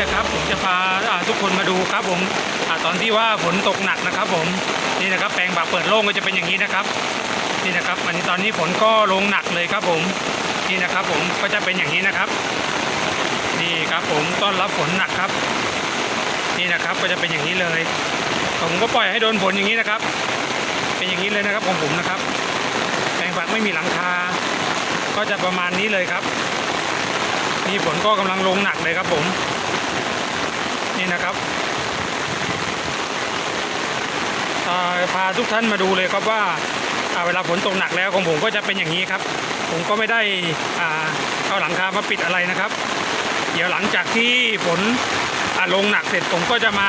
นะครับ ผมจะพาทุกคนมาดูครับ ผมอตอนที่ว่าฝนตกหนักนะครับ ผมนี่นะครับ แปลงผักเปิดโล่งก็จะเป็นอย่างนี้นะครับนี่นะครับอันนี้ตอนนี้ฝนก็ลงหนักเลยครับ ผมนี่นะครับ ผมก็จะเป็นอย่างนี้นะครับ นี่ครับ ผมต้อนรับฝนหนักครับ นี่นะครับก็จะเป็นอย่างนี้เลย ผมก็ปล่อยให้โดนฝนอย่างนี้นะครับ เป็นอย่างนี้เลยนะครับของผมนะครับ แปลงผักไม่มีหลังคา ก็จะประมาณนี้เลยครับนี่ฝนก็กำลังลงหนักเลยครับผม นี่นะครับาพาทุกท่านมาดูเลยครับว่าาเวลาฝนตกหนักแล้วของผมก็จะเป็นอย่างนี้ครับ ผมก็ไม่ได้อ่าเอาหลังคามาปิดอะไรนะครับ เดี๋ยวหลังจากที่ฝนลงหนักเสร็จผมก็จะมา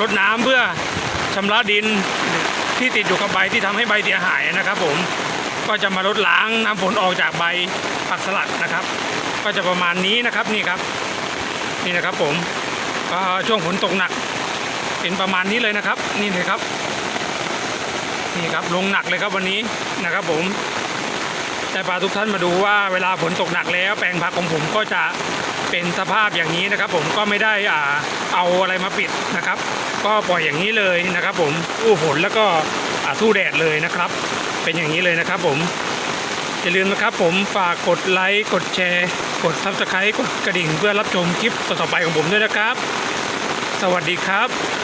รดน้ำเพื่อชำระดินที่ติดอยู่กับใบที่ทำให้ใบเสียหายนะครับ ผมก็จะมาลดล้างน้ำฝนออกจากใบผักสลัดนะครับ ก็จะประมาณนี้นะครับนี่ครับ นี่นะครับผม ช่วงฝนตกหนัก เป็นประมาณนี้เลยนะครับ นี่เลยครับ นี่ครับลงหนักเลยครับวันนี้นะครับผมจะพาทุกท่านมาดูว่าเวลาฝนตกหนักแล้ว แปลงผักของผมก็จะเป็นสภาพอย่างนี้นะครับ ผมก็ไม่ได้อ่าเอาอะไรมาปิดนะครับ ก็ปล่อยอย่างนี้เลยนะครับ ผมอู้ฝนแล้วก็อ่าสู้แดดเลยนะครับ เป็นอย่างนี้เลยนะครับ ผมอย่าลืมนะครับ ผมฝากกดไลค์กดแชร์ กดซับสไครต์กดกระดิ่งเพื่อรับชมคลิปต่อๆไปของผมด้วยนะครับ สวัสดีครับ